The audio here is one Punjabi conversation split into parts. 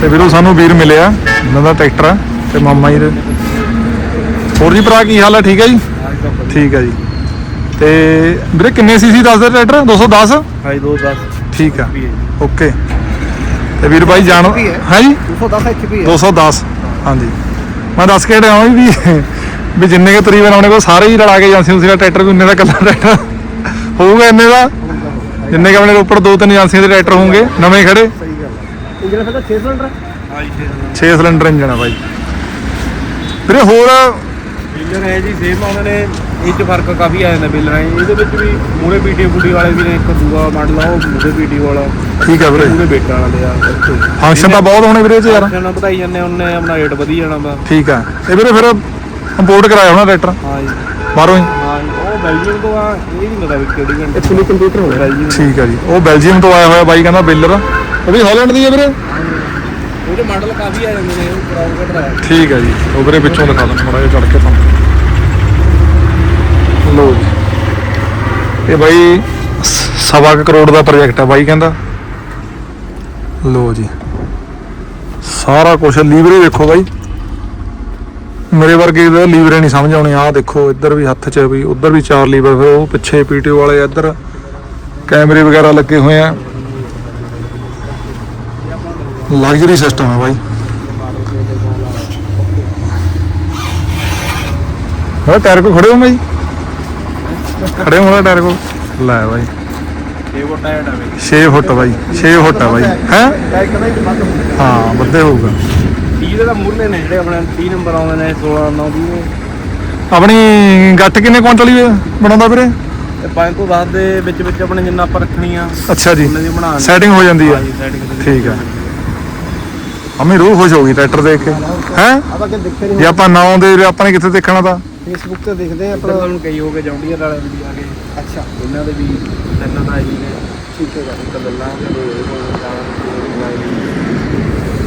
ਤੇ ਵੀਰੋ ਸਾਨੂੰ ਵੀਰ ਮਿਲਿਆ ਇਹਨਾਂ ਦਾ ਟਰੈਕਟਰ ਆ ਤੇ ਮਾਮਾ ਜੀ ਦੇ। ਹੋਰ ਜੀ ਭਰਾ ਕੀ ਹਾਲ ਹੈ ਠੀਕ ਹੈ ਜੀ? ਠੀਕ ਹੈ ਜੀ। ਤੇ ਵੀਰੇ ਕਿੰਨੇ ਸੀਸੀ ਦੱਸਦੇ ਟਰੈਕਟਰ? 210 ਹਾਈ 210 ਠੀਕ ਆ। ਓਕੇ। ਤੇ ਵੀਰ ਬਾਈ ਜਾਣ ਹੈ। ਹੈ ਜੀ? 210 HP 210 ਹਾਂਜੀ। ਮੈਂ ਦੱਸ ਕੇ ਹਟਿਆ ਵਾਂ ਵੀ ਵੀ ਜਿੰਨੇ ਕੇ ਤਰੀਬਨ ਆਪਣੇ ਕੋਲ ਸਾਰੇ ਹੀ ਰਲਾ ਕੇ ਏਜੰਸੀ ਉਸੇ ਦਾ ਟਰੈਕਟਰ ਵੀ ਉਨੇ ਦਾ ਕੱਲਾ ਟਰੈਕਟਰ ਹੋਊਗਾ ਇੰਨੇ ਦਾ? ਜਿੰਨੇ ਕੇ ਆਪਣੇ ਉੱਪਰ ਦੋ ਤਿੰਨ ਏਜੰਸੀਆਂ ਦੇ ਟਰੈਕਟਰ ਹੋਣਗੇ ਨਵੇਂ ਖੜੇ? ਹੈ ਇੰਜਨ ਫਿਰ 6 ਸਿਲੰਡਰ ਹਾਂਜੀ 6 ਸਿਲੰਡਰ ਇੰਜਨ ਆ ਬਾਈ। ਵੀਰੇ ਹੋਰ ਬਿਲਰ ਹੈ ਜੀ ਸੇਮ ਉਹਨਾਂ ਨੇ ਇਹ ਚ ਫ਼ਰਕ ਕਾਫੀ ਆ ਜਾਂਦਾ ਬਿਲਰ ਇਹਦੇ ਵਿੱਚ ਵੀ ਮੂਰੇ ਪੀਟੀ ਬੁੱਡੀ ਵਾਲੇ ਵੀ ਨੇ ਇੱਕ ਦੂਆ ਮਾਡਲ ਆ ਉਹ ਮੂਰੇ ਪੀਟੀ ਵਾਲਾ। ਠੀਕ ਆ ਵੀਰੇ। ਮੂਰੇ ਬੇਟਾ ਵਾਲੇ ਆ ਫੰਕਸ਼ਨ ਤਾਂ ਬਹੁਤ ਹੋਣੇ ਵੀਰੇ ਇਹ 'ਚ ਯਾਰ। ਫੰਕਸ਼ਨ ਵਧਾਈ ਜਾਂਦੇ ਉਹਨੇ ਆਪਣਾ ਰੇਟ ਵਧੀ ਜਾਣਾ ਵਾ। ਠੀਕ ਆ। ਇਹ ਵੀਰੇ ਫਿਰ ਇੰਪੋਰਟ ਕਰਾਇਆ ਹੋਣਾ ਟਰੈਕਟਰ ਹਾਂ ਜੀ ਬਾਹਰੋਂ ਹੀ? ਹਾਂ ਜੀ, ਉਹ ਬੈਲਜੀਅਮ ਤੋਂ ਆ ਇਹ ਨਹੀਂ ਪਤਾ ਵੀ ਕਿਹੜੀ ਕੰਟਰੀ ਇਹ ਫੁੱਲੀ ਕੰਪਿਊਟਰ ਹੋ ਬੈਲਜੀਅਮ ਠੀਕ ਆ ਜੀ। ਉਹ ਬੈਲਜੀਅਮ ਤੋਂ ਆਇਆ ਹੋਇਆ ਬਾਈ ਕਹਿੰਦਾ ਬਿਲਰ ਉਹ ਵੀ ਹਾਲੈਂਡ ਦੀ ਹੈ ਵੀਰੇ? ਉਹਦੇ ਮਾਡਲ ਕਾਫੀ ਆ ਜਾਂਦੇ ਨੇ ਉਹ ਕਰਾਉ ਕੱਢ ਰਿਹਾ ਠੀਕ ਹੈ ਜੀ। ਉਹ ਵੀਰੇ ਪਿੱਛੋਂ ਦਿਖਾ ਦਿੰਦਾ ਥੋੜਾ ਜਿਹਾ ਚੜ ਕੇ ਤੁਹਾਨੂੰ। ਲੋ ਜੀ। ਇਹ ਬਾਈ ਸਵਾ ਕਰੋੜ ਦਾ ਪ੍ਰੋਜੈਕਟ ਹੈ ਬਾਈ ਕਹਿੰਦਾ। ਲੋ ਜੀ। ਸਾਰਾ ਕੁਝ ਲੀਵਰੇ ਦੇਖੋ ਬਾਈ। ਮੇਰੇ ਵਰਗੇ ਦਾ ਲੀਵਰੇ ਨਹੀਂ ਸਮਝ ਆਉਣੇ। ਆਹ ਦੇਖੋ ਇੱਧਰ ਵੀ ਹੱਥ 'ਚ ਵੀ ਉੱਧਰ ਵੀ ਚਾਰ ਲੀਵਰ। ਫਿਰ ਉਹ ਪਿੱਛੇ ਪੀਟੀਓ ਵਾਲੇ ਇੱਧਰ ਕੈਮਰੇ ਵਗੈਰਾ ਲੱਗੇ ਹੋਏ ਆ। ਲਗਜ਼ਰੀ ਸਿਸਟਮ ਹੈ ਬਾਈ। ਹਾਂ ਟਾਇਰ ਕੋ ਖੜੇ ਹੋ ਮੈਂ ਜੀ ਖੜੇ ਹੋ ਟਾਇਰ ਕੋ ਲੈ ਬਾਈ। ਇਹ ਉਹ ਟਾਇਰ ਆ ਵੇ 6 ਫੁੱਟ ਬਾਈ। 6 ਫੁੱਟ ਆ ਬਾਈ। ਹੈ? ਹੀ ਵੱਧ ਹੋਊਗਾ। 30 ਦੇ ਤਾਂ ਮੂਰਲੇ ਨੇ ਜਿਹੜੇ ਆਪਣੇ 30 ਨੰਬਰ ਆਉਂਦੇ ਨੇ 16 9 20 ਆਪਣੀ ਗੱਟ ਕਿੰਨੇ ਕੁਇੰਟਲ ਹੀ ਬਣਾਉਂਦਾ ਵੀਰੇ? 5 ਤੋਂ 10 ਦੇ ਵਿੱਚ ਵਿੱਚ ਆਪਣੇ ਜਿੰਨਾ ਆਪਾਂ ਰੱਖਣੀ ਆ ਅੱਛਾ ਜੀ। ਸੈਟਿੰਗ ਹੋ ਜਾਂਦੀ ਸੈਟਿੰਗ ਠੀਕ ਹੈ। ਅਮੀ ਰੂਹ ਖੁਸ਼ ਹੋ ਗਈ ਟਰੈਕਟਰ ਦੇਖ ਕੇ। ਹੈ? ਆਪਾਂ ਕਿ ਦੇਖੇ ਜੇ ਆਪਾਂ ਨਾ ਆਉਂਦੇ ਆਪਾਂ ਨੇ ਕਿੱਥੇ ਦੇਖਣਾ ਤਾਂ? ਫੇਸਬੁੱਕ ਤੇ ਦੇਖਦੇ ਆ ਆਪਣਾ। ਤੁਹਾਨੂੰ ਕਈ ਹੋ ਗਏ ਜੌਂਡੀਅਰ ਵਾਲੇ ਵੀ ਆ ਗਏ। ਅੱਛਾ। ਇਹਨਾਂ ਦੇ ਵੀ ਤਿੰਨ ਦਾ ਜੀ ਨੇ। ਠੀਕ ਹੈ ਇੱਕ ਲੱਲਾ ਦੇ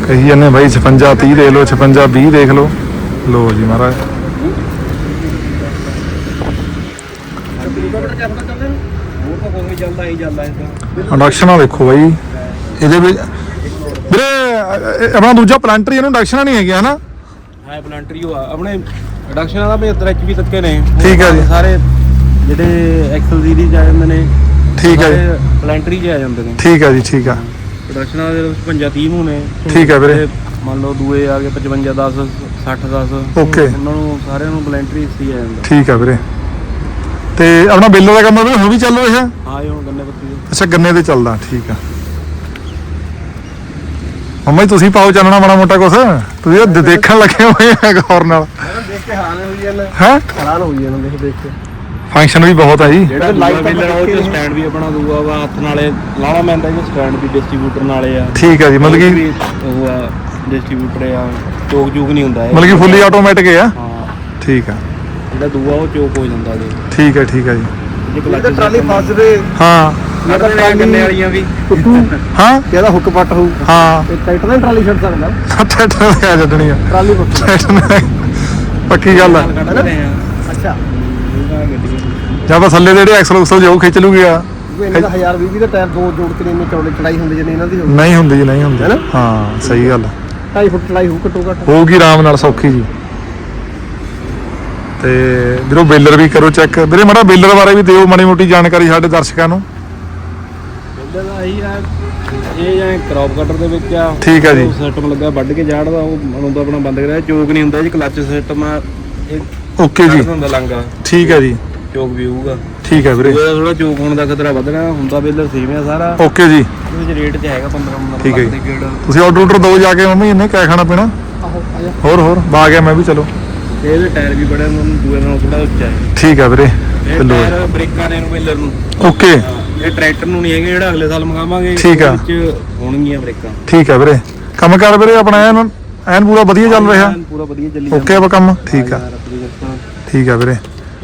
ਕਹੀ ਜਾਂਦੇ ਬਾਈ 56 30 ਦੇਖ ਲਓ 56 20 ਦੇਖ ਲਓ। ਲੋ ਜੀ ਮਹਾਰਾਜ। ਨੇ ਹੀ ਇੰਡਕਸ਼ਨਾਂ ਦੇਖੋ ਬਾਈ। ਇਹਦੇ ਵਿੱਚ ਵੀਰੇ ਇਹ- ਆਪਣਾ ਦੂਜਾ ਪਲਾਂਟਰ ਇਹਨੂੰ ਇੰਡਕਸ਼ਨਾਂ ਨਹੀਂ ਹੈਗੀਆਂ ਹਨਾ? ਹਾਂ ਪਲਾਂਟਰੀਓ ਆ। ਆਪਣੇ ਰਿਡਕਸ਼ਨ ਦਾ 75 ਐਚਪੀ ਤੱਕ ਨੇ। ਠੀਕ ਹੈ ਜੀ। ਸਾਰੇ ਜਿਹੜੇ ਐਕਸਲ ਸੀਰੀਜ਼ ਆ ਜਾਂਦੇ ਨੇ ਠੀਕ ਹੈ ਜੀ। ਪਲਾਂਟਰੀ ਚ ਆ ਜਾਂਦੇ ਨੇ। ਠੀਕ ਹੈ ਜੀ ਠੀਕ ਆ ਪ੍ਰੋਡਕਸ਼ਨ ਦੇ 55 30 ਨੂੰ ਨੇ। ਠੀਕ ਹੈ ਵੀਰੇ। ਤੇ ਮੰਨ ਲਓ ਦੂਏ ਆ ਗਏ 55 10 60 10 Okay. ਉਹਨਾਂ ਨੂੰ ਸਾਰਿਆਂ ਨੂੰ ਪਲੈਂਟਰੀ ਸੀ ਆ ਜਾਂਦਾ। ਠੀਕ ਆ ਵੀਰੇ। ਤੇ ਆਪਣਾ ਬਿੱਲ ਦਾ ਕੰਮ ਵੀਰੇ ਹੁਣ ਵੀ ਚੱਲ ਰਿਹਾ? ਹਾਂ ਇਹ ਹੁਣ ਗੰਨੇ ਪੱਤੀ ਦੇ। ਅੱਛਾ ਗੰਨੇ ਤੇ ਚੱਲਦਾ ਠੀਕ ਆ ਮੰਮਾ ਜੀ ਤੁਸੀਂ ਪਾਓ ਚਾਨਣਾ ਮਾੜਾ ਮੋਟਾ ਕੁਛ। ਤੁਸੀਂ ਤਾਂ ਦੇ- ਦੇਖਣ ਲੱਗੇ ਹੋਏ ਆ ਗੌਰ ਨਾਲ। ਦੇਖ ਕੇ ਹੈਰਾਨ ਹੋਈ ਜਾਂਦਾ। ਹੈ? ਹੈਰਾਨ ਹੋਈ ਜਾਂਦਾ ਦੇਖ ਦੇਖ ਕੇ। ਫੰਕਸ਼ਨ ਵੀ ਬਹੁਤ ਆ ਜੀ। ਜਿਹੜਾ ਲਾਈਟ ਬਿਲਰ ਉਹ ਤੇ ਸਟੈਂਡ ਵੀ ਆਪਣਾ ਦੂਆ ਵਾ ਹੱਥ ਨਾਲੇ ਲਾਣਾ ਪੈਂਦਾ ਇਹ ਸਟੈਂਡ ਵੀ ਡਿਸਟ੍ਰੀਬਿਊਟਰ ਨਾਲੇ ਆ। ਠੀਕ ਆ ਜੀ ਮਤਲਬ ਕਿ ਵੀ ਉਹ ਆ ਡਿਸਟ੍ਰੀਬਿਊਟਰ ਆ ਚੋਕ ਚੂਕ ਨਹੀਂ ਹੁੰਦਾ ਇਹ। ਮਤਲਬ ਕਿ ਫੁੱਲੀ ਆਟੋਮੈਟਿਕ ਆ। ਹਾਂ। ਠੀਕ ਆ। ਜਿਹੜਾ ਦੂਆ ਉਹ ਚੋਕ ਹੋ ਜਾਂਦਾ ਜੇ ਠੀਕ ਆ ਠੀਕ ਆ ਜੀ। ਜੇ ਕਲਚ ਟਰਾਲੀ ਫਸ ਦੇ ਹਾਂ। ਮੈਂ ਤਾਂ ਗੰਨੇ ਵਾਲੀਆਂ ਵੀ। ਹਾਂ? ਇਹਦਾ ਹੁੱਕ ਪੱਟ ਹੋਊ। ਹਾਂ। ਤੇ ਟਰੈਕਟਰ ਨਾਲ ਟਰਾਲੀ ਛੱਡ ਸਕਦਾ। ਟਰੈਕਟਰ ਤੇ ਆ ਜੱਟਣੀ ਆ। ਟਰਾਲੀ ਪੱਟ ਟਰੈਕਟਰ ਨਾਲ। ਪੱਕੀ ਗੱਲ ਆ। ਅੱਛਾ। ਜਾਂ ਬਸ ਥੱਲੇ ਦੇ ਜਿਹੜੇ ਐਕਸਲ ਉਕਸਲ ਜਾਊ ਖਿੱਚ ਲੂਗੀ ਆ। ਇਹਨਾਂ ਦਾ 1020 ਦੇ ਟਾਇਰ ਦੋ ਜੋੜ ਕੇ ਇੰਨੇ ਚੌੜੇ ਚੜਾਈ ਹੁੰਦੀ ਜਿੰਨੀ ਇਹਨਾਂ ਦੀ ਹੋਊ। ਨਹੀਂ ਹੁੰਦੀ ਜੀ ਨਹੀਂ ਹੁੰਦੀ। ਹੈਨਾ? ਹਾਂ ਸਹੀ ਗੱਲ ਆ। 2.5 ਫੁੱਟ ਚੜਾਈ ਹੋਊ ਘੱਟੋ ਘੱਟ। ਹੋਊਗੀ ਆਰਾਮ ਨਾਲ ਸੌਖੀ ਜੀ। ਤੇ ਵੀਰੋ ਬੇਲਰ ਵੀ ਕਰੋ ਚੈੱਕ। ਵੀਰੇ ਮਾੜਾ ਬੇਲਰ ਬਾਰੇ ਵੀ ਦਿਓ ਮਾੜੀ ਮੋਟੀ ਜਾਣਕਾਰੀ ਸਾਡੇ ਦਰਸ਼ਕਾਂ ਨੂੰ। ਇਹਦਾ ਤਾਂ ਇਹੀ ਆ ਇਹ ਜਾਂ ਕ੍ਰੌਪ ਕਟਰ ਦੇ ਵਿੱਚ ਆ ਠੀਕ ਆ ਜੀ। ਸਿਸਟਮ ਲੱਗਾ ਵੱਢ ਕੇ ਜਾੜਦਾ ਉਹ ਬਣਾਉਂਦਾ ਆਪਣਾ ਬੰਦ ਕਰਿਆ ਚੋਕ ਨਹੀਂ ਹੁੰਦਾ ਜੀ ਕਲੱਚ ਸਿਸਟਮ ਆ ਇਹ ਓਕੇ ਜੀ। ਹੁੰਦਾ ਲਾਂਗਾ ਠੀਕ ਹੈ ਜੀ। ਚੋਕ ਵੀ ਹੋਊਗਾ। ਠੀਕ ਹੈ ਵੀਰੇ। ਉਹਦਾ ਥੋੜਾ ਚੋਕ ਹੋਣ ਦਾ ਖਤਰਾ ਵਧਣਾ ਹੁੰਦਾ ਬੇਲਰ ਸੇਮ ਆ ਸਾਰਾ। ਓਕੇ ਜੀ। ਇਹਦੇ ਰੇਟ 'ਚ ਹੈਗਾ 15 15 ਠੀਕ ਹੈ ਲੱਖ ਜੀ। ਦੇ ਗੇੜ। ਤੁਸੀਂ ਆਰਡਰ ਆਰਡਰ ਦੋ ਜਾ ਕੇ ਮੰਮੀ ਇਹਨੇ ਕਿਆ ਖਾਣਾ ਪੀਣਾ? ਆ ਹੋਰ ਹੋਰ ਬਾ ਗਿਆ ਮੈਂ ਵੀ ਚਲੋ। ਇਹਦੇ ਟਾਇਰ ਵੀ ਬੜੇ ਨੂੰ ਦੂਏ ਨਾਲੋਂ ਥੋੜਾ ਉੱਚਾ ਹੈ। ਠੀਕ ਹੈ ਵੀਰੇ। ਇਹ ਚਲੋ। ਬ੍ਰੇਕਾਂ ਨੇ ਨੂੰ ਬੇਲਰ ਨੂੰ। ਓਕੇ। ਇਹ ਟਰੈਕਟਰ ਨੂੰ ਨਹੀਂ ਹੈਗੇ ਜਿਹੜਾ ਅਗਲੇ ਸਾਲ ਮੰਗਾਵਾਂਗੇ ਠੀਕ ਆ। ਉਹਦੇ ਵਿੱਚ ਹੋਣਗੀਆਂ ਬ੍ਰੇਕਾਂ। ਠੀਕ ਹੈ ਵੀਰੇ। ਕੰਮ ਕਰ ਵੀਰੇ ਆਪਣਾ ਐਨ ਐਨ ਪੂਰਾ ਵਧੀਆ ਚੱਲ ਰਿਹਾ? ਐਨ ਪੂਰਾ ਵਧੀਆ ਚੱਲੀ ਓਕੇ ਆ ਕੰਮ? ਠੀਕ ਆ। ਯਾਰ ਆਪਣੀ ਕਿਰਪਾ। ਠੀਕ ਆ ਵੀਰੇ।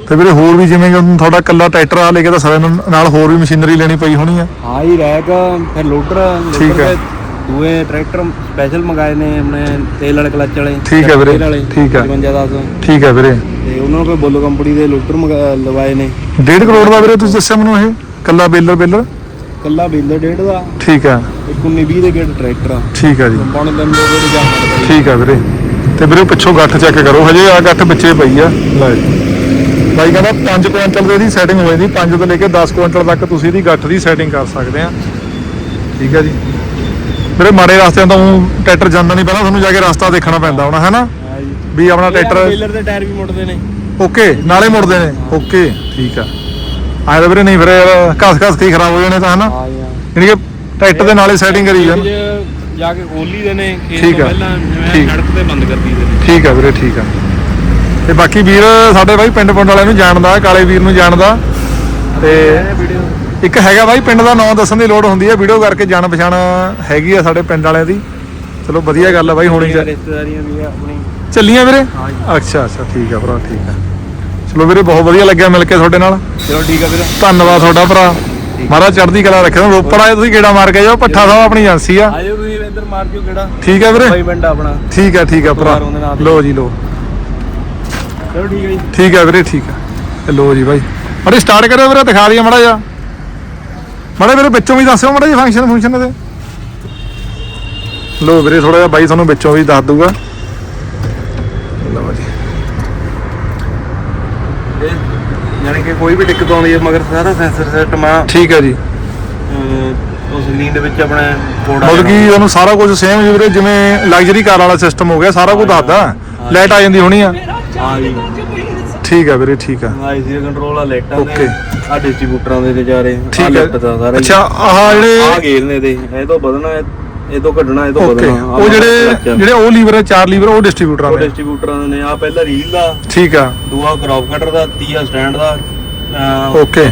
ਤੇ ਵੀਰੇ ਹੋਰ ਵੀ ਜਿਵੇਂ ਕਿ ਹੁਣ ਤੁਹਾਡਾ ਕੱਲਾ ਟਰੈਕਟਰ ਆ ਲੈ ਕੇ ਤਾਂ ਸਾਰੇ ਨੂੰ ਨਾਲ ਹੋਰ ਵੀ ਮਸ਼ੀਨਰੀ ਲੈਣੀ ਪਈ ਹੋਣੀ ਆ। ਹਾਂ ਹੀ ਰੈਕ ਫਿਰ ਲੋਡਰ ਠੀਕ ਲੋਡਰ ਹੈ। ਤੇ ਦੂਏ ਟਰੈਕਟਰ ਸਪੈਸ਼ਲ ਮੰਗਾਏ ਨੇ ਆਪਣੇ ਤੇਲ ਵਾਲੇ ਕਲੱਚ ਵਾਲੇ। ਠੀਕ ਹੈ ਵੀਰੇ, ਤੇਲ ਵਾਲੇ, ਠੀਕ ਹੈ। 55 10 ਠੀਕ ਹੈ ਵੀਰੇ। ਤੇ ਉਹਨਾਂ ਨੂੰ ਕੋਈ ਬੋਲੋ ਕੰਪਨੀ ਦੇ ਲੋਡਰ ਮੰਗਾ- ਲਵਾਏ ਨੇ। 1.5 ਕਰੋੜ ਦਾ ਵੀਰੇ ਤੁਸੀਂ ਦੱਸਿਆ ਮੈਨੂੰ ਇਹ? ਕੱਲਾ ਬੇਲਰ ਬੇਲਰ? ਕੱਲਾ ਬੇਲਰ ਡੇਢ ਦਾ। ਠੀਕ ਆ। ਇੱਕ 19 20 ਦੇ ਗੇੜ ਟਰੈਕਟਰ ਆ। ਠੀਕ ਆ ਜੀ। ਕੰਪਾਊਂਡ ਦੇ ਮੇਰੇ ਗੇੜ ਜਾ ਸਕਦਾ ਠੀਕ ਆ ਵੀਰੇ। ਤੇ ਵੀਰੇ ਪਿੱਛੋਂ ਗੱਠ ਚੈੱਕ ਕਰੋ। ਹਜੇ ਆ ਗੱਠ ਵਿੱਚੇ ਪਈ ਆ। ਲੈ। ਬਾਈ ਕਹਿੰਦਾ 5 ਕੁਇੰਟਲ ਦੇ ਸੈਟਿੰਗ ਹੋ ਜਾਂਦੀ 5 ਤੋਂ ਲੈ ਕੇ 10 ਕੁਇੰਟਲ ਤੱਕ ਤੁਸੀਂ ਇਹਦੀ ਗੱਠ ਦੀ ਸੈਟਿੰਗ ਕਰ ਸਕਦੇ ਆ। ਠੀਕ ਆ ਜੀ। ਵੀਰੇ ਮਾੜੇ ਰਸਤਿਆਂ ਤੋਂ ਟਰੈਕਟਰ ਜਾਂਦਾ ਨਹੀਂ ਪਹਿਲਾਂ ਤੁਹਾਨੂੰ ਜਾ ਕੇ ਰਸਤਾ ਦੇਖਣਾ ਪੈਂਦਾ ਹੋਣਾ ਹੈ ਨਾ? ਹਾਂ ਜੀ। ਵੀ ਆਪਣਾ ਟਰੈਕਟਰ ਬੇਲਰ ਦੇ ਟਾਇਰ ਵੀ ਮੁੜਦੇ ਨੇ। ਓਕੇ ਨਾਲੇ ਮੁੜਦੇ ਨੇ। ਓਕੇ ਠੀਕ ਆ। ਆਏ ਤਾਂ ਵੀਰੇ ਨਹੀਂ ਫਿਰ ਯਾਰ ਘਸ ਘਸ ਕੇ ਹੀ ਖਰਾਬ ਹੋ ਜਾਣੇ ਤਾਂ ਹਨਾ? ਹਾਂ ਜੀ ਹਾਂ ਯਾਨੀ ਕਿ ਟਰੈਕਟਰ ਦੇ ਨਾਲੇ ਸੈਟਿੰਗ ਕਰੀ ਜਾਣ। ਵਿੱਚ ਜਾ ਕੇ ਖੋਲੀ ਦੇ ਨੇ ਖੇਤ ਠੀਕ ਤੋਂ ਆ। ਪਹਿਲਾਂ ਜਿਵੇਂ ਠੀਕ। ਸੜਕ ਤੇ ਬੰਦ ਕਰ ਦਈਦੇ ਨੇ। ਠੀਕ ਆ ਵੀਰੇ ਠੀਕ ਆ। ਤੇ ਬਾਕੀ ਵੀਰ ਸਾਡੇ ਬਾਈ ਪਿੰਡ ਪਿੰਡ ਵਾਲਿਆਂ ਨੂੰ ਜਾਣਦਾ ਕਾਲੇ ਵੀਰ ਨੂੰ ਜਾਣਦਾ। ਤੇ ਵੀਡੀਓ ਇੱਕ ਹੈਗਾ ਬਾਈ ਪਿੰਡ ਦਾ ਨਾਮ ਦੱਸਣ ਦੀ ਲੋੜ ਹੁੰਦੀ ਹੈ ਵੀਡੀਓ ਕਰਕੇ ਜਾਣ ਪਛਾਣ ਹੈਗੀ ਆ ਸਾਡੇ ਪਿੰਡ ਵਾਲਿਆਂ ਦੀ। ਚਲੋ ਵਧੀਆ ਗੱਲ ਆ ਬਾਈ ਹੋਣੀ ਚਾਹੀਦੀ ਰਿਸ਼ਤੇਦਾਰੀਆਂ ਵੀ ਆ ਆਪਣੀ। ਚੱਲੀਆਂ ਵੀਰੇ? ਹਾਂ ਜੀ। ਅੱਛਾ ਅੱਛਾ ਠੀਕ ਆ ਭਰਾ ਠੀਕ ਆ। ਚਲੋ ਵੀਰੇ ਬਹੁਤ ਵਧੀਆ ਲੱਗਿਆ ਮਿਲ ਕੇ ਤੁਹਾਡੇ ਨਾਲ। ਚਲੋ ਠੀਕ ਆ ਵੀਰ। ਧੰਨਵਾਦ ਤੁਹਾਡਾ ਭਰਾ। ਮਹਾਰਾਜ ਚੜ੍ਹਦੀ ਕਲਾ ਰੱਖਿਆ ਤੁਹਾਨੂੰ। ਰੋਪੜ ਆਏ ਤੁਸੀਂ ਗੇੜਾ ਮਾਰ ਕੇ ਜਾਓ ਪੱਠਾ ਸਾਹਿਬ ਆਪਣੀ ਏਜੰਸੀ ਆ। ਆਜੋ ਤੁਸੀਂ ਇੱਧਰ ਮਾਰ ਜਿਓ ਕਿਹੜਾ ਠੀਕ ਆ ਵੀਰੇ? ਬਾਈ ਪਿੰਡ ਆਪਣਾ। ਠੀਕ ਆ ਠੀਕ ਆ ਭਰਾ। ਲੋ ਜੀ ਲੋ ਚਲੋ ਠੀਕ ਹੈ ਜੀ। ਠੀਕ ਆ ਵੀਰੇ ਠੀਕ ਆ। ਤੇ ਲੋ ਜੀ ਬਾਈ। ਅਰੇ ਸਟਾਰਟ ਕਰਿਓ ਵੀਰੇ ਦਿਖਾ ਦਈਏ ਮੜਾ ਜਾ ਮੜਾ ਵੀਰੇ ਵਿੱਚੋਂ ਵੀ ਦੱਸਿਓ ਮੜਾ ਜੀ ਫੰਕਸ਼ਨ ਫੰਕਸ਼ਨ ਦੇ ਲੋ ਵੀਰੇ ਥੋੜਾ ਜਿਹਾ ਬਾਈ ਤੁਹਾਨੂੰ ਵਿੱਚੋਂ ਵੀ ਦੱਸ ਦੂਗਾ ਲਓ ਜੀ। ਇਹ ਯਾਨੀ ਕਿ ਕੋਈ ਵੀ ਦਿੱਕਤ ਆਉਂਦੀ ਹੈ ਮਗਰ ਸਾਰਾ ਸੈਂਸਰ ਸਿਸਟਮ ਆ ਠੀਕ ਆ ਜੀ। ਅਹ ਉਸ ਸਕਰੀਨ ਦੇ ਵਿੱਚ ਆਪਣੇ ਕੋਡ ਮਤਲਬ ਕਿ ਤੁਹਾਨੂੰ ਸਾਰਾ ਕੁਝ ਸੇਮ ਜੀ ਵੀਰੇ ਜਿਵੇਂ ਲਗਜ਼ਰੀ ਕਾਰ ਵਾਲਾ ਸਿਸਟਮ ਹੋ ਗਿਆ ਸਾਰਾ ਕੁਝ ਦੱਸਦਾ। ਲਾਈਟ ਆ ਜਾਂਦੀ ਹੋਣੀ ਆ। ਹਾਂ ਜੀ। ਠੀਕ ਆ ਵੀਰੇ ਠੀਕ ਆ। ਆਈਸੀ ਕੰਟਰੋਲ ਆ ਲਾਈਟਾਂ Okay. ਆ ਡਿਸਟ੍ਰੀਬਿਊਟਰਾਂ ਦੇ ਨਜ਼ਾਰੇ ਠੀਕ ਲਿਫਟ ਦਾ ਹੈ। ਸਾਰਾ ਅੱਛਾ ਆਹ ਆ ਜਿਹੜੇ ਗੇਰਨੇ ਦੇ ਇਹ ਤੋਂ ਵਧਣਾ ਇਹ ਤੋਂ ਘਟਣਾ ਇਹ ਤੋਂ ਓਕੇ ਆਹ ਉਹ ਜਿਹੜੇ ਆ। ਜਿਹੜੇ ਉਹ ਲੀਵਰ ਹੈ ਚਾਰ ਲੀਵਰ ਉਹ ਡਿਸਟ੍ਰੀਬਿਊਟਰਾਂ ਦੇ ਡਿਸਟ੍ਰੀਬਿਊਟਰਾਂ ਨੇ। ਆ ਪਹਿਲਾ ਰੀਲ ਦਾ। ਠੀਕ ਆ। ਦੂਆ ਕ੍ਰੌਪ ਕਟਰ ਦਾ ਤੀਆ ਸਟੈਂਡ ਦਾ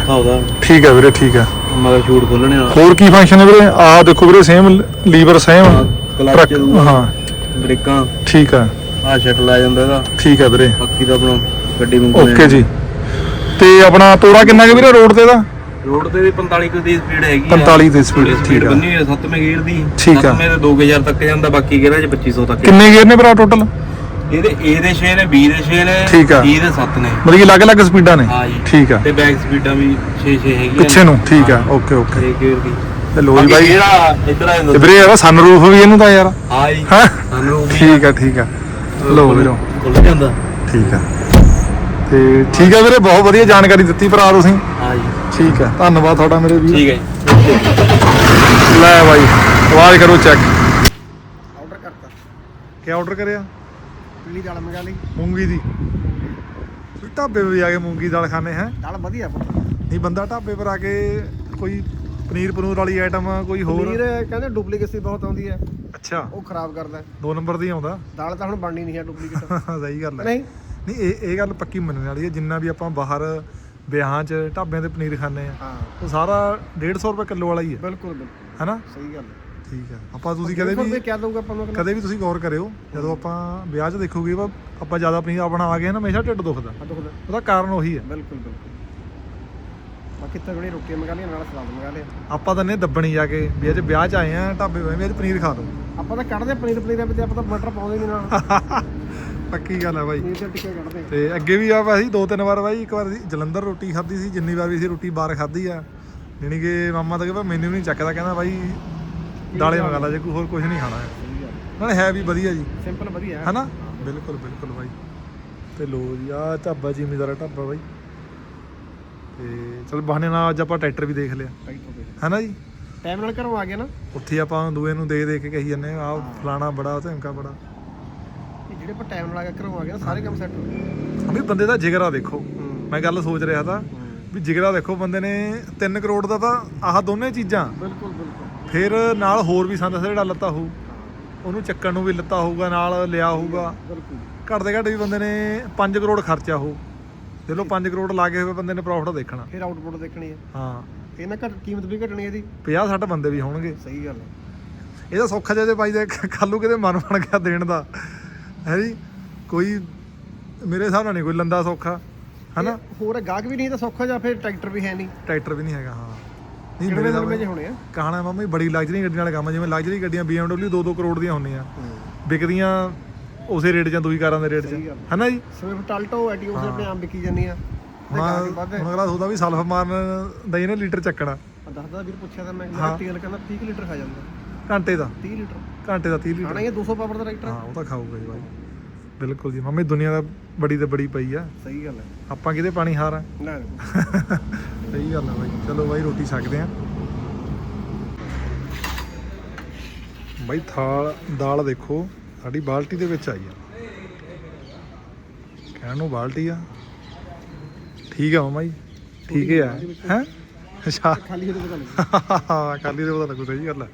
ਉਹਦਾ। ਠੀਕ ਆ ਵੀਰੇ ਠੀਕ ਆ। ਮਗਰ ਸ਼ੂਟ ਖੋਲਣੇ ਵਾਲਾ। ਹੋਰ ਕੀ ਫੰਕਸ਼ਨ ਹੈ ਵੀਰੇ? ਆਹ ਦੇਖੋ ਵੀਰੇ ਸੇਮ ਲੀਵਰ ਸੇਮ ਕਲਚ ਹਾਂ। ਬ੍ਰੇਕਾਂ। ਠੀਕ ਆ। ਆ ਸ਼ਟਲ ਆ ਜਾਂਦਾ ਇਹਦਾ। ਠੀਕ ਆ ਵੀਰੇ। ਬਾਕੀ ਦਾ ਆਪਣਾ ਗੱਡੀ ਵਾਂਗੂ ਓਕੇ ਜੀ। ਤੇ ਆਪਣਾ ਤੋੜਾ ਕਿੰਨਾ ਕੁ ਵੀਰੇ ਰੋਡ ਤੇ ਦਾ ਰੋਡ ਤੇ ਵੀ 45 ਕੁ ਦੀ ਸਪੀਡ ਹੈਗੀ 45 ਦੀ speed, ਠੀਕ ਆ। ਬੰਨੀ ਹੋਈ 7ਵੇਂ ਗੇਅਰ ਦੀ। ਠੀਕ ਆ। 7ਵੇਂ ਤੇ 2000 ਤੱਕ ਜਾਂਦਾ ਬਾਕੀ ਗੇਅਰਾਂ 'ਚ 2500 ਤੱਕ। ਕਿੰਨੇ ਗੇਅਰ ਨੇ ਭਰਾ ਟੋਟਲ ਇਹਦੇ A ਦੇ 6 ਨੇ B ਦੇ 6 ਨੇ ਠੀਕ ਆ। E ਦੇ 7 ਨੇ। ਮਤਲਬ ਕਿ ਅਲੱਗ-ਅਲੱਗ ਸਪੀਡਾਂ ਨੇ? ਹਾਂ ਜੀ। ਠੀਕ ਆ। ਤੇ ਬੈਕ ਸਪੀਡਾਂ ਵੀ 6 6 ਹੈਗੀਆਂ ਪਿੱਛੇ ਨੂੰ? ਠੀਕ ਆ। Okay okay. ਇੱਕ ਗੇਅਰ ਦੀ। ਤੇ ਲੋ ਜੀ ਬਾਕੀ ਬਾਈ। ਜਿਹੜਾ ਇੱਧਰ ਆ ਤੇ ਜਾਂਦਾ ਵੀਰੇ ਇਹਦਾ ਸਨਰੂਫ ਵੀ ਇਹਨੂੰ ਤਾਂ ਯਾਰ। ਹਾਂ ਜੀ। ਹਾਂ? ਸਾਨੂੰ ਠੀਕ ਆ ਠੀਕ ਆ। ਲੋ ਵੀਰੋ। ਖੁੱਲ ਜਾਂਦਾ। ਠੀਕ ਆ। ਤੇ ਠੀਕ ਆ ਵੀਰੇ ਬਹੁਤ ਵਧੀਆ ਜਾਣਕਾਰੀ ਦਿੱਤੀ ਭਰਾ ਤੁਸੀਂ। ਹਾਂ ਜੀ। ਠੀਕ ਆ ਧੰਨਵਾਦ ਤੁਹਾਡਾ ਮੇਰੇ ਵੀਰ। ਠੀਕ ਹੈ ਜੀ। ਲੈ ਬਾਈ ਆਵਾਜ਼ ਕਰੋ ਚੈੱਕ ਆਰਡਰ ਕਰਤਾ। ਕੀ ਆਰਡਰ ਕਰਿਆ? ਪੀਲੀ ਦਾਲ ਮੰਗਾ ਲਈ। ਮੂੰਗੀ ਦੀ। ਤੁਸੀਂ ਢਾਬੇ 'ਤੇ ਜਾ ਕੇ ਮੂੰਗੀ ਦਾਲ ਖਾਣੇ ਹੈ? ਦਾਲ ਵਧੀਆ ਪੁੱਤ। ਨਹੀਂ ਬੰਦਾ ਢਾਬੇ ਪਰ ਆ ਕੇ ਕੋਈ ਪਨੀਰ ਪਨੂਰ ਵਾਲੀ ਆਈਟਮ ਕੋਈ ਹੋਰ? ਪਨੀਰ ਕਹਿੰਦੇ ਡੁਪਲੀਕੇਸੀ ਬਹੁਤ ਆਉਂਦੀ ਹੈ। ਅੱਛਾ। ਉਹ ਖਰਾਬ ਕਰਦਾ। ਹੈ। ਦੋ ਨੰਬਰ ਦੀ ਆਉਂਦਾ। ਦਾਲ ਤਾਂ ਹੁਣ ਬਣਨੀ ਨਹੀਂ ਹੈ ਡੁਪਲੀਕੇਟ ਸਹੀ ਗੱਲ ਹੈ। ਨਹੀਂ ਨਹੀਂ ਇਹ ਇਹ ਗੱਲ ਪੱਕੀ ਮੰਨਣ ਵਾਲੀ ਹੈ ਜਿੰਨਾ ਵੀ ਆਪਾਂ ਬਾਹਰ ਵਿਆਹਾਂ 'ਚ ਢਾਬਿਆਂ ਤੇ ਪਨੀਰ ਖਾਂਦੇ ਆ ਹਾਂ। ਉਹ ਸਾਰਾ 150 ਰੁਪਏ ਕਿਲੋ ਵਾਲਾ ਹੀ ਹੈ। ਬਿਲਕੁਲ ਬਿਲਕੁਲ। ਹੈਨਾ? ਸਹੀ ਗੱਲ ਹੈ। ਠੀਕ ਹੈ। ਆਪਾਂ ਤੁਸੀਂ ਕਦੇ ਵੀ ਕਿਆ ਦਊਗਾ ਆਪਾਂ ਨੂੰ? ਅਗਲਾ? ਕਦੇ ਵੀ ਤੁਸੀਂ ਗੌਰ ਕਰਿਓ ਜਦੋਂ ਆਪਾਂ ਵਿਆਹ 'ਚ ਦੇਖੋਗੇ ਵਾ ਆਪਾਂ ਜ਼ਿਆਦਾ ਪਨੀਰ ਆਪਣਾ ਆ ਗਿਆ ਨਾ ਹਮੇਸ਼ਾ ਢਿੱਡ ਦੁਖਦਾ। ਦੁਖਦਾ। ਉਹਦਾ ਕਾਰਨ ਉਹੀ ਹੈ। ਬਿਲਕੁਲ ਬਿਲਕੁਲ। ਬਾਕੀ ਤਗੜੀ ਰੋਟੀ ਮੰਗਾ ਲਈ ਨਾਲ ਸਲਾਦ ਮੰਗਾ ਲਿਆ। ਆਪਾਂ ਤਾਂ ਨੇ ਦੱਬਣੀ ਜਾ ਕੇ ਵੀ ਅੱਜ ਵਿਆਹ 'ਚ ਆਏ ਆ ਢਾਬੇ ਹੋਏ ਵੀ ਅੱਜ ਪਨੀਰ ਖਾ ਦੋ ਆਪਾਂ ਤਾਂ ਕੱਢਦੇ ਪਨੀਰ ਪਨੀਰ ਵਿੱਚ ਆਪਾਂ ਤਾਂ ਮਟਰ ਪਾਉਂਦੇ ਨਹੀਂ ਨਾਲ। ਪੱਕੀ ਗੱਲ ਹੈ ਬਾਈ। ਤੇ ਟਿੱਕੇ ਕੱਢਦੇ। ਤੇ ਅੱਗੇ ਵੀ ਆ ਅਸੀਂ ਦੋ ਤਿੰਨ ਵਾਰ ਬਾਈ ਇੱਕ ਵਾਰ ਅਸੀਂ ਜਲੰਧਰ ਰੋਟੀ ਖਾਧੀ ਸੀ ਜਿੰਨੀ ਵਾਰ ਵੀ ਅਸੀਂ ਰੋਟੀ ਬਾਹਰ ਖਾਧੀ ਆ। ਜਾਣੀ ਕਿ ਮਾਮਾ ਤਾਂ ਕਹਿੰਦਾ ਮੈਨੂੰ ਨਹੀਂ ਚੱਕਦਾ ਕਹਿੰਦਾ ਬਾਈ ਦਾਲੇ ਮੰਗਾ ਲਾ ਜੇ ਕੋਈ ਹੋਰ ਕੁਝ ਨਹੀਂ ਖਾਣਾ ਹੈ। ਨਾਲੇ ਹੈ ਵੀ ਵਧੀਆ ਜੀ। ਸਿੰਪਲ ਵਧੀਆ। ਹੈ ਹਨਾ? ਬਿਲਕੁਲ ਬਿਲਕੁਲ ਬਾਈ। ਤੇ ਲੋ ਜੀ ਆ ਢਾਬਾ ਜ਼ਿਮੀਦਾਰਾ ਢਾਬਾ ਬਾਈ। ਤੇ ਚਲ ਬਹਾਨੇ ਨਾਲ ਅੱਜ ਆਪਾਂ ਟਰੈਕਟਰ ਵੀ ਦੇਖ ਲਿਆ। ਗਏ ਹਨਾ ਜੀ? ਟਾਈਮ ਨਾਲ ਘਰੋਂ ਆ ਗਿਆ ਨਾ। ਉੱਥੇ ਆਪਾਂ ਦੂਏ ਨੂੰ ਦੇ ਦੇ ਕੇ ਕਹੀ ਜੰਨੇ ਆ ਫਲਾਣਾ ਬੜਾ ਧਮਕਾ ਬੜਾ। ਇਹ ਜਿਹੜੇ ਆਪਾਂ ਟਾਈਮ ਨਾਲ ਆ ਕੇ ਗਿਆ ਨਾ ਸਾਰੇ ਕੰਮ ਸੈੱਟ ਹੋ ਗਏ ਵੀ ਬੰਦੇ ਦਾ ਜਿਗਰਾ ਦੇਖੋ। ਹੂੰ। ਮੈਂ ਗੱਲ ਸੋਚ ਰਿਹਾ ਤਾਂ ਵੀ ਜਿਗਰਾ ਦੇਖੋ ਬੰਦੇ ਨੇ 3 ਕਰੋੜ ਦਾ ਤਾਂ ਆਹ ਦੋਨੇ ਚੀਜ਼ਾਂ। ਬਿਲਕੁਲ ਬਿਲਕੁਲ। ਫਿਰ ਨਾਲ ਹੋਰ ਵੀ ਸੰਦ ਜਿਹੜਾ ਲੱਤਾ ਹੋਊ। ਉਹਨੂੰ ਚੱਕਣ ਨੂੰ ਵੀ ਲੱਤਾ ਹੋਊਗਾ ਨਾਲ ਲਿਆ ਹੋਊਗਾ। ਬਿਲਕੁਲ। ਘੱਟ ਦੇ ਘੱਟ ਵੀ ਬੰਦੇ ਨੇ 5 ਕਰੋੜ ਖਰਚਾ ਹੋ ਦੇ ਲੋ 5 ਕਰੋੜ ਲਾ ਕੇ ਹੋਵੇ ਬੰਦੇ ਨੇ ਪ੍ਰੋਫਿਟ ਦੇਖਣਾ। ਫਿਰ ਆਊਟਪੁੱਟ ਦੇਖਣੀ ਹੈ। ਹਾਂ। ਇਹ ਨਾ ਘਟ ਕੀਮਤ ਵੀ ਘਟਣੀ ਇਹਦੀ। 50 60 ਬੰਦੇ ਵੀ ਹੋਣਗੇ। ਸਹੀ ਗੱਲ ਹੈ। ਇਹਦਾ ਸੌਖਾ ਜਿਹਾ ਜੇ ਬਾਈ ਦੇ ਕੱਲੂ ਕਿਤੇ ਮਨ ਬਣ ਗਿਆ ਦੇਣ ਦਾ। ਹੈ ਜੀ? ਕੋਈ ਮੇਰੇ ਹਿਸਾਬ ਨਾਲ ਨਹੀਂ ਕੋਈ ਲੰਦਾ ਸੌਖਾ ਹਨਾ? ਹੋਰ ਗਾਹਕ ਵੀ ਨਹੀਂ ਤਾਂ ਸੌਖਾ ਜਾਂ ਫਿਰ ਟਰੈਕਟਰ ਵੀ ਹੈ ਨਹੀਂ? ਟਰੈਕਟਰ ਵੀ ਨਹੀਂ ਹੈਗਾ ਹਾਂ। ਨਹੀਂ ਕਿਹੜੇ ਮੇਰੇ ਨੰਬਰ ਨਾਲ ਹੋਣੇ ਆ? ਕਹਾਣਾ ਮਾਮਾ ਬੜੀ ਲਗਜ਼ਰੀ ਗੱਡੀਆਂ ਵਾਲੇ ਕੰਮ ਜਿਵੇਂ ਲਗਜ਼ਰੀ ਗੱਡੀਆਂ BMW 2-2 ਕਰੋੜ ਦੀਆਂ ਹੁੰਦੀਆਂ। ਵਿਕਦੀਆਂ ਉਸੇ ਰੇਟ ਜਾਂ ਦੂਈ ਕਾਰਾਂ ਦੇ ਰੇਟ 'ਚ। ਗੱਲ। ਹਨਾ ਜੀ? ਸਵਿਫਟ ਆਲਟੋ ਐਟੀਓਸ ਆਪਣੇ ਆਮ ਵਿਕੀ ਜਾਂਦੀ ਆ ਤੇ ਹੁਣ ਗਾਹਕ ਵੱਧ ਹੈ। ਹੁਣ ਅਗਲਾ ਸੋਚਦਾ ਵੀ ਸਲਫ ਮਾਰਨ ਦਾ ਇਹਨੇ ਲੀਟਰ ਚੱਕਣਾ। ਦੱਸਦਾ ਵੀਰ ਪੁੱਛਿਆ ਤਾਂ ਮੈਂ ਤੇਲ ਕਹਿੰਦਾ 30 ਕੁ ਲੀਟਰ ਖਾ ਜਾਂਦਾ। ਘੰਟੇ ਦਾ। 30 ਲੀਟਰ। ਘੰਟੇ ਦਾ 30 ਖਾਣਾ ਲੀਟਰ ਇਹ 200 ਪਾਵਰ ਦਾ ਟਰੈਕਟਰ ਹਾਂ ਉਹ ਤਾਂ ਖਾਊਗਾ ਜੀ ਬਾਈ। ਬਿਲਕੁਲ ਜੀ। ਮੰਮੀ ਦੁਨੀਆ ਦਾ ਬੜੀ ਤੇ ਬੜੀ ਪਈ ਆ। ਸਹੀ ਗੱਲ ਹੈ। ਆਪਾਂ ਕਿਤੇ ਪਾਣੀ ਹਾਰ ਆ? ਨਾ। ਨਾ। ਸਹੀ ਗੱਲ ਆ ਬਾਈ। ਚਲੋ ਬਾਈ ਰੋਟੀ ਛਕਦੇ ਆ। ਬਾਈ ਥਾਲ ਦਾਲ ਦੇਖੋ। ਸਾਡੀ ਬਾਲਟੀ ਦੇ ਵਿੱਚ ਆਈ ਆ। ਕਹਿਣ ਨੂੰ ਬਾਲਟੀ ਆ। ਠੀਕ ਆ ਮਾਮਾ ਜੀ। ਠੀਕ ਹੈ ਹੈ? ਅੱਛਾ। ਖਾਲੀ ਹੋ ਤਾਂ ਪਤਾ ਨਹੀਂ ਕਾਲੀ ਦੇ ਪਤਾ ਲੱਗੂ। ਸਹੀ ਗੱਲ ਆ।